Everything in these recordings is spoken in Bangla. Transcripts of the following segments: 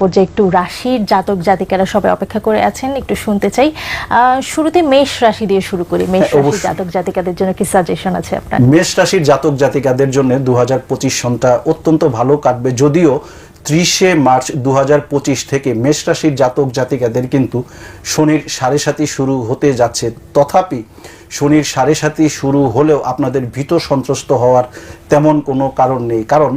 পর্যায়ে একটু রাশির জাতক জাতিকারা সবাই অপেক্ষা করে আছেন একটু শুনতে চাই। শুরুতে মেষ রাশি দিয়ে শুরু করি। মেষ হ্যাঁ, রাশির জাতক জাতিকাদের জন্য কি সাজেশন আছে আপনার? মেষ রাশির জাতক জাতিকাদের জন্য দু সনটা অত্যন্ত ভালো কাটবে। যদিও ত্রিশে মার্চ দু হাজার পঁচিশ থেকে মেষ রাশির জাতক জাতিকাদের কিন্তু শনির সাড়ে সাতি শুরু হতে যাচ্ছে। তথাপি শনির সাড়ে সাতি শুরু হলেও আপনাদের ভীত সন্ত্রস্ত হওয়ার তেমন কোনো কারণ নেই। কারণ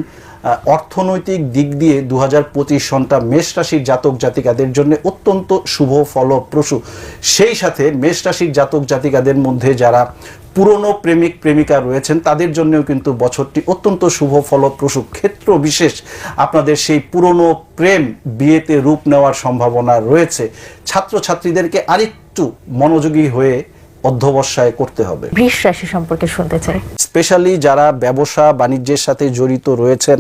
অর্থনৈতিক দিক দিয়ে দু হাজার সনটা মেষ রাশির জাতক জাতিকাদের জন্য অত্যন্ত শুভ ফলপ্রসূ। সেই সাথে মেষ রাশির জাতক জাতিকাদের মধ্যে যারা পুরনো প্রেমিক, প্রেমিকা রয়েছেন, তাদের জন্যও কিন্তু বছরটি অত্যন্ত শুভ ফলপ্রসূ। ক্ষেত্র বিশেষ, আপনাদের সেই পুরনো প্রেম বিয়েতে রূপ নেওয়ার সম্ভাবনা রয়েছে। ছাত্রছাত্রীদেরকে আরেকটু মনোযোগী হয়ে অধ্যবসায় করতে হবে। বৃষ রাশি সম্পর্কে শুনতে চাই। স্পেশালি যারা ব্যবসা বাণিজ্যের সাথে জড়িত রয়েছেন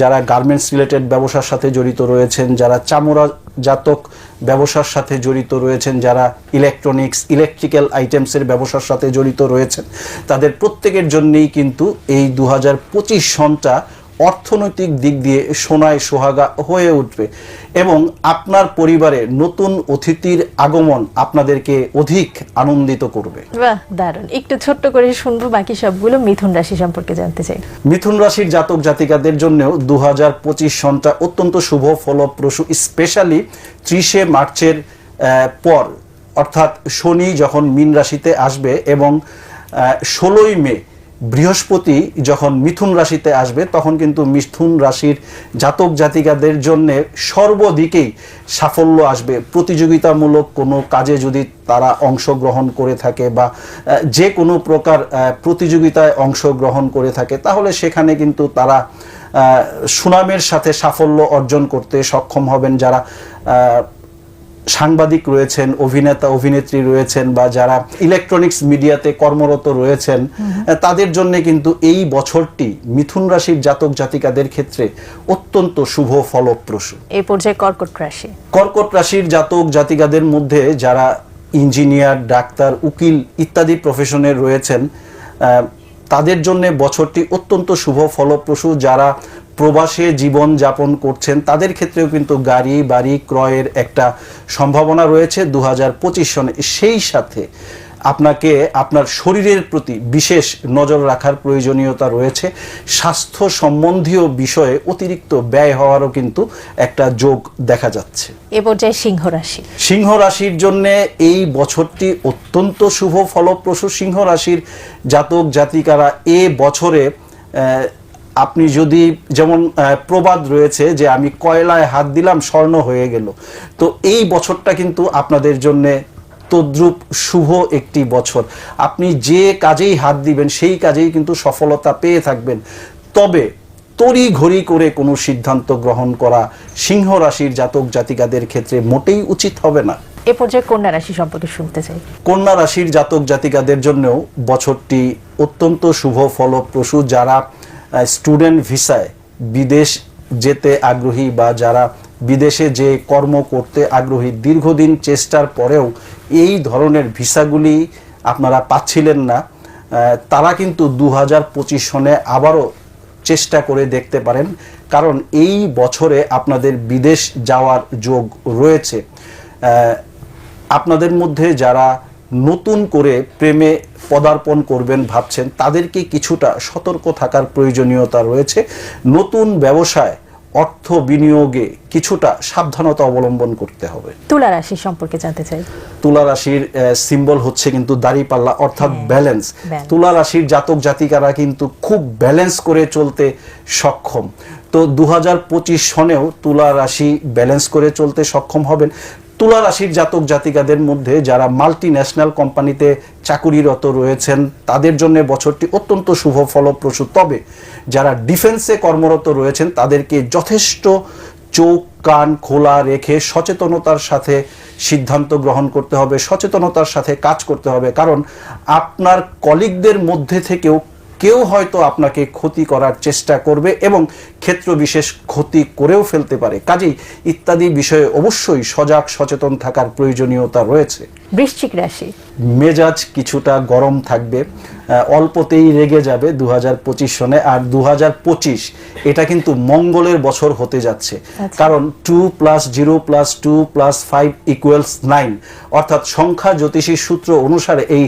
যারা গার্মেন্টস রিলেটেড ব্যবসার সাথে জড়িত রয়েছেন যারা চামড়া জাতক ব্যবসার সাথে জড়িত রয়েছেন যারা ইলেকট্রনিক্স ইলেকট্রিক্যাল আইটেমসের ব্যবসার সাথে জড়িত রয়েছেন তাদের প্রত্যেকের জন্যই কিন্তু এই দু হাজার পঁচিশ সনটা অর্থনৈতিক দিক দিয়ে সোনায় সোহাগা হয়ে উঠবে এবং আপনার পরিবারে নতুন অতিথির আগমন আপনাদেরকে অধিক আনন্দিত করবে। বাহ দারুণ। একটু ছোট্ট করে শুনব বাকি সবগুলো মিথুন রাশি সম্পর্কে জানতে চাই। মিথুন রাশির জাতক জাতিকাদের জন্যও দু হাজার পঁচিশ সনটা অত্যন্ত শুভ ফলপ্রসূ স্পেশালি ত্রিশে মার্চের পর। অর্থাৎ শনি যখন মিন রাশিতে আসবে এবং ষোলোই মে বৃহস্পতি যখন মিথুন রাশিতে আসবে, তখন কিন্তু মিথুন রাশির জাতক জাতিকাদের জন্য সর্বদিকেই সাফল্য আসবে। প্রতিযোগিতামূলক কোনো কাজে যদি তারা অংশগ্রহণ করে থাকে বা যে কোনো প্রকার প্রতিযোগিতায় অংশগ্রহণ করে থাকে, তাহলে সেখানে কিন্তু তারা সুনামের সাথে সাফল্য অর্জন করতে সক্ষম হবেন যারা সাংবাদিক রয়েছেন অভিনেতা অভিনেত্রী রয়েছেন বা যারা ইলেকট্রনিক্স মিডিয়াতে কর্মরত রয়েছেন তাদের জন্য কিন্তু এই বছরটি মিথুন রাশির জাতক জাতিকাদের ক্ষেত্রে অত্যন্ত শুভ ফলপ্রসূ। এই পর্যায়ে কর্কট রাশি। কর্কট রাশির জাতক জাতিকাদের মধ্যে যারা ইঞ্জিনিয়ার ডাক্তার উকিল ইত্যাদি প্রফেশনের রয়েছেন তাদের জন্য বছরটি অত্যন্ত শুভ ফলপ্রসূ। যারা প্রবাসে জীবন যাপন করছেন তাদের ক্ষেত্রেও কিন্তু গাড়ি বাড়ি ক্রয়ের একটা সম্ভাবনা রয়েছে দু হাজার পঁচিশ সনে। সেই সাথে আপনাকে আপনার শরীরের প্রতি বিশেষ নজর রাখার প্রয়োজনীয়তা রয়েছে। স্বাস্থ্য সম্বন্ধীয় বিষয়ে অতিরিক্ত ব্যয় হওয়ারও কিন্তু একটা যোগ দেখা যাচ্ছে। এ পর্যায়ে সিংহ রাশি। সিংহ রাশির জন্য এই বছরটি অত্যন্ত শুভ ফলপ্রসূ। সিংহ রাশির জাতক জাতিকারা এ বছরে আপনি যদি যেমন প্রবাদ রয়েছে যে আমি কয়লায় হাত দিলাম স্বর্ণ হয়ে গেল। তো এই বছরটা কিন্তু আপনাদের জন্য তদ্রূপ শুভ একটি বছর। আপনি যে কাজেই হাত দিবেন সেই কাজেই কিন্তু সফলতা পেয়ে থাকবেন। তবে তড়ি ঘড়ি করে কোনো সিদ্ধান্ত গ্রহণ করা সিংহ রাশির জাতক জাতিকাদের ক্ষেত্রে মোটেই উচিত হবে না। এ পর্যায়ে কন্যা রাশি সম্পর্কে শুনতে চাই। কন্যা রাশির জাতক জাতিকাদের জন্যও বছরটি অত্যন্ত শুভ ফলপ্রসূ। যারা স্টুডেন্ট ভিসায় বিদেশ যেতে আগ্রহী বা যারা বিদেশে যে কর্ম করতে আগ্রহী, দীর্ঘদিন চেষ্টার পরেও এই ধরনের ভিসাগুলি আপনারা পাচ্ছিলেন না। তারা কিন্তু দু হাজার পঁচিশ সনে আবারও চেষ্টা করে দেখতে পারেন, কারণ এই বছরে আপনাদের বিদেশ যাওয়ার যোগ রয়েছে। আপনাদের মধ্যে যারা নতুন করে প্রেমে পদার্পণ করবেন ভাবছেন তাদেরকে কিছুটা সতর্ক থাকার প্রয়োজনীয়তা রয়েছে। নতুন ব্যবসায় অর্থ বিনিয়োগে কিছুটা সাবধানতা অবলম্বন করতে হবে। তুলা রাশি সম্পর্কে জানতে চাই। তুলা রাশির সিম্বল হচ্ছে কিন্তু দাড়িপাল্লা অর্থাৎ ব্যালেন্স তুলা রাশির জাতক জাতিকারা কিন্তু খুব ব্যালেন্স করে চলতে সক্ষম। তো দু হাজার পঁচিশ সনেও তুলা রাশি ব্যালেন্স করে চলতে সক্ষম হবেন। তুলা রাশির জাতক জাতিকাদের মধ্যে যারা মাল্টি ন্যাশনাল কোম্পানিতে চাকুরিরত রয়েছেন, তাদের জন্য বছরটি অত্যন্ত শুভ ফলপ্রসূ। তবে যারা ডিফেন্সে কর্মরত রয়েছেন, তাদেরকে যথেষ্ট চোখ, কান খোলা রেখে সচেতনতার সাথে সিদ্ধান্ত গ্রহণ করতে হবে, সচেতনতার সাথে কাজ করতে হবে। কারণ আপনার কলিগদের মধ্যে থেকেও কেউ হয়তো আপনাকে ক্ষতি করার চেষ্টা করবে এবং ক্ষেত্র বিশেষ ক্ষতি করেও ফেলতে পারে। কাজেই ইত্যাদি বিষয়ে অবশ্যই সজাগ, সচেতন থাকার প্রয়োজনীয়তা রয়েছে। বৃশ্চিক রাশি। মেজাজ কিছুটা গরম থাকবে অল্পতেই রেগে যাবে দু সনে। আর দু এটা কিন্তু মঙ্গলের বছর হতে যাচ্ছে। কারণ two plus zero plus two plus five equals nine অর্থাৎ সংখ্যা জ্যোতিষী সূত্র অনুসারে এই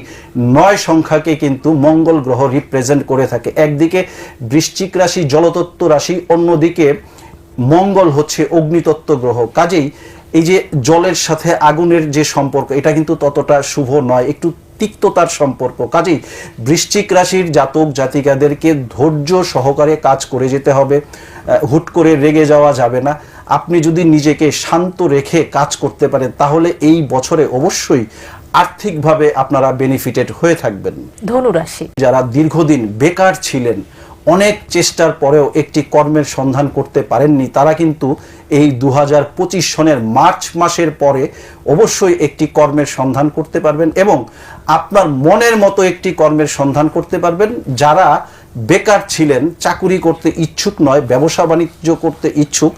নয় সংখ্যাকে কিন্তু মঙ্গল গ্রহ রিপ্রেজেন্ট করে থাকে। একদিকে বৃশ্চিক রাশি জলতত্ত্ব রাশি অন্যদিকে মঙ্গল হচ্ছে অগ্নিতত্ত্ব গ্রহ। কাজেই এই যে জলের সাথে আগুনের যে সম্পর্ক এটা কিন্তু ততটা শুভ নয় একটু তিক্ততার সম্পর্ক। কাজেই বৃশ্চিক রাশির জাতক জাতিকাদেরকে ধৈর্য সহকারে কাজ করে যেতে হবে হুট করে রেগে যাওয়া যাবে না। আপনি যদি নিজেকে শান্ত রেখে কাজ করতে পারেন তাহলে এই বছরে অবশ্যই আর্থিকভাবে আপনারা বেনিফিটেড হয়ে থাকবেন। ধনুরাশি। যারা দীর্ঘদিন বেকার ছিলেন অনেক চেষ্টার পরেও একটি কর্মের সন্ধান করতে পারেননি। তারা কিন্তু এই দু হাজার পঁচিশ সনের মার্চ মাসের পরে অবশ্যই একটি কর্মের সন্ধান করতে পারবেন এবং আপনার মনের মতো একটি কর্মের সন্ধান করতে পারবেন। যারা বেকার ছিলেন, চাকুরি করতে ইচ্ছুক নয়, ব্যবসা বাণিজ্য করতে ইচ্ছুক,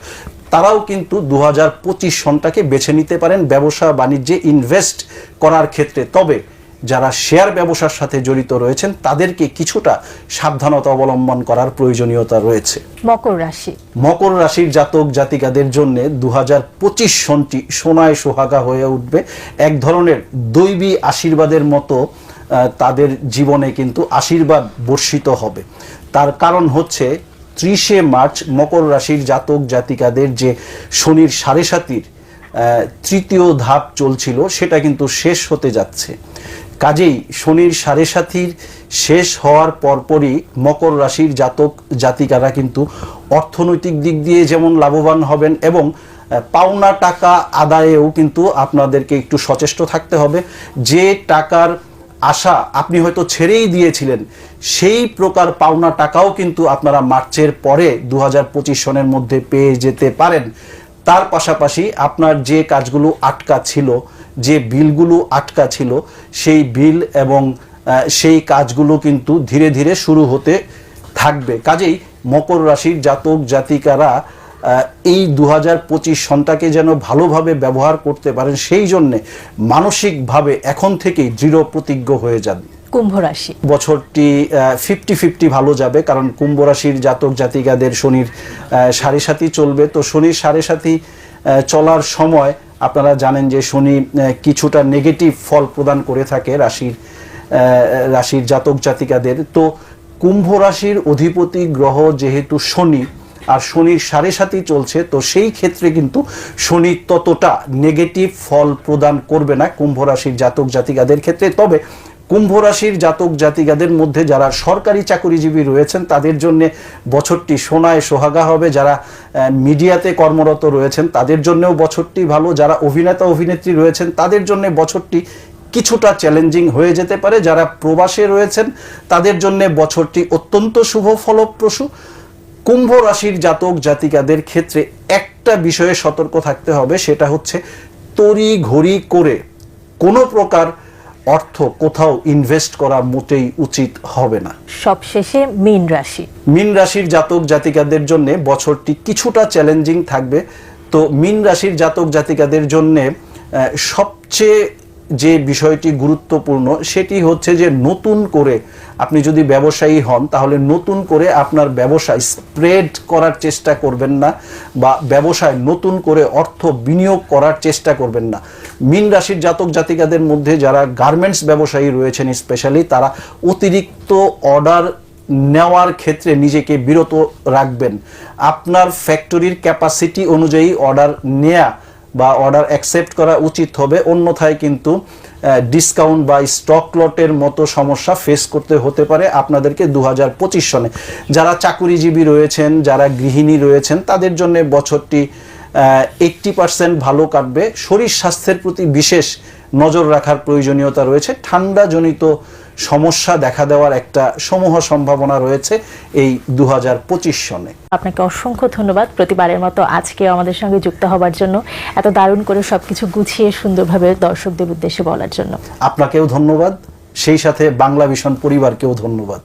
তারাও কিন্তু দু হাজার পঁচিশ সনটাকে বেছে নিতে পারেন। ব্যবসা বাণিজ্যে ইনভেস্ট করার ক্ষেত্রে। তবে যারা শেয়ার ব্যবসার সাথে জড়িত রয়েছেন তাদেরকে কিছুটা সাবধানতা অবলম্বন করার প্রয়োজনীয়তা রয়েছে। মকর রাশি। মকর রাশির জাতক জাতিকাদের জন্য দু হাজার পঁচিশ সনটি সোনায় সোহাগা হয়ে উঠবে। এক ধরনের দৈবী আশীর্বাদের মতো তাদের জীবনে কিন্তু আশীর্বাদ বর্ষিত হবে। তার কারণ হচ্ছে ত্রিশে মার্চ মকর রাশির জাতক জাতিকাদের যে শনির সাড়ে সাতির তৃতীয় ধাপ চলছিল সেটা কিন্তু শেষ হতে যাচ্ছে। কাজেই শনির সাড়ে সাথীর শেষ হওয়ার পরপরই মকর রাশির জাতক, জাতিকারা কিন্তু অর্থনৈতিক দিক দিয়ে যেমন লাভবান হবেন এবং পাওনা টাকা আদায়েও কিন্তু আপনাদেরকে একটু সচেষ্ট থাকতে হবে। যে টাকার আশা আপনি হয়তো ছেড়েই দিয়েছিলেন, সেই প্রকার পাওনা টাকাও কিন্তু আপনারা মার্চের পরে দু হাজার পঁচিশ সনের মধ্যে পেয়ে যেতে পারেন। তার পাশাপাশি আপনার যে কাজগুলো আটকা ছিল যে বিলগুলো আটকা ছিল সেই বিল এবং সেই কাজগুলো কিন্তু ধীরে ধীরে শুরু হতে থাকবে। কাজেই মকর রাশির জাতক জাতিকারা এই দু হাজার পঁচিশ সনটাকে যেন ভালোভাবে ব্যবহার করতে পারেন সেই জন্যে মানসিকভাবে এখন থেকেই দৃঢ় প্রতিজ্ঞ হয়ে যান। কুম্ভ রাশি। বছরটি ফিফটি ফিফটি ভালো যাবে কারণ কুম্ভ রাশির জাতক জাতিকাদের শনির সাড়ে সাথী চলবে। তো শনির সাড়ে সাথী চলার সময় আপনারা জানেন যে শনি কিছুটা নেগেটিভ ফল প্রদান করে থাকে রাশির রাশির জাতক জাতিকাদের। তো কুম্ভ রাশির অধিপতি গ্রহ যেহেতু শনি, আর শনির সাড়ে সাথী চলছে, তো সেই ক্ষেত্রে কিন্তু শনি ততটা নেগেটিভ ফল প্রদান করবে না কুম্ভ রাশির জাতক জাতিকাদের ক্ষেত্রে। তবে কুম্ভ রাশির জাতক জাতিকাদের মধ্যে যারা সরকারি চাকরিজীবী রয়েছেন, তাদের জন্য বছরটি সোনায় সোহাগা হবে। যারা মিডিয়াতে কর্মরত রয়েছেন, তাদের জন্যও বছরটি ভালো। যারা অভিনেতা, অভিনেত্রী রয়েছেন, তাদের জন্য বছরটি কিছুটা চ্যালেঞ্জিং হয়ে যেতে পারে। যারা প্রবাসে রয়েছেন, তাদের জন্য বছরটি অত্যন্ত শুভ, ফলপ্রসূ। কুম্ভ রাশির জাতক জাতিকাদের ক্ষেত্রে একটা বিষয়ে সতর্ক থাকতে হবে, সেটা হচ্ছে তড়ি ঘড়ি করে। কোনো প্রকার অর্থ কোথাও ইনভেস্ট করা মোটেই উচিত হবে না। সবশেষে মীন রাশি। মিন রাশির জাতক জাতিকাদের জন্য বছরটি কিছুটা চ্যালেঞ্জিং থাকবে। তো মিন রাশির জাতক জাতিকাদের জন্য সবচেয়ে যে বিষয়টি গুরুত্বপূর্ণ, সেটি হচ্ছে যে নতুন করে আপনি যদি ব্যবসায়ী হন, তাহলে নতুন করে আপনার ব্যবসায় স্প্রেড করার চেষ্টা করবেন না বা ব্যবসায় নতুন করে অর্থ বিনিয়োগ করার চেষ্টা করবেন না। মিন রাশির জাতক জাতিকাদের মধ্যে যারা গার্মেন্টস ব্যবসায়ী রয়েছেন স্পেশালি, তারা অতিরিক্ত অর্ডার নেওয়ার ক্ষেত্রে নিজেকে বিরত রাখবেন। আপনার ফ্যাক্টরির ক্যাপাসিটি অনুযায়ী অর্ডার নেয়া বা অর্ডার অ্যাকসেপ্ট করা উচিত হবে। অন্যথায় কিন্তু ডিসকাউন্ট বা স্টক লটের মতো সমস্যা ফেস করতে হতে পারে আপনাদেরকে দু হাজার পঁচিশ সনে। যারা চাকুরিজীবী রয়েছেন, যারা গৃহিণী রয়েছেন, তাদের জন্য বছরটি এইটটি পার্সেন্ট ভালো কাটবে। শরীর স্বাস্থ্যের প্রতি বিশেষ নজর রাখার প্রয়োজনীয়তা রয়েছে। ঠান্ডাজনিত সমস্যা দেখা দেওয়ার একটা সমূহ সম্ভাবনা রয়েছে এই দু হাজার পঁচিশ সনে। আপনাকে অসংখ্য ধন্যবাদ প্রতিবারের মতো আজকে আমাদের সঙ্গে যুক্ত হবার জন্য এত দারুণ করে সবকিছু গুছিয়ে সুন্দরভাবে দর্শকদের উদ্দেশ্যে বলার জন্য। আপনাকেও ধন্যবাদ। সেই সাথে বাংলা ভীষণ পরিবারকেও ধন্যবাদ।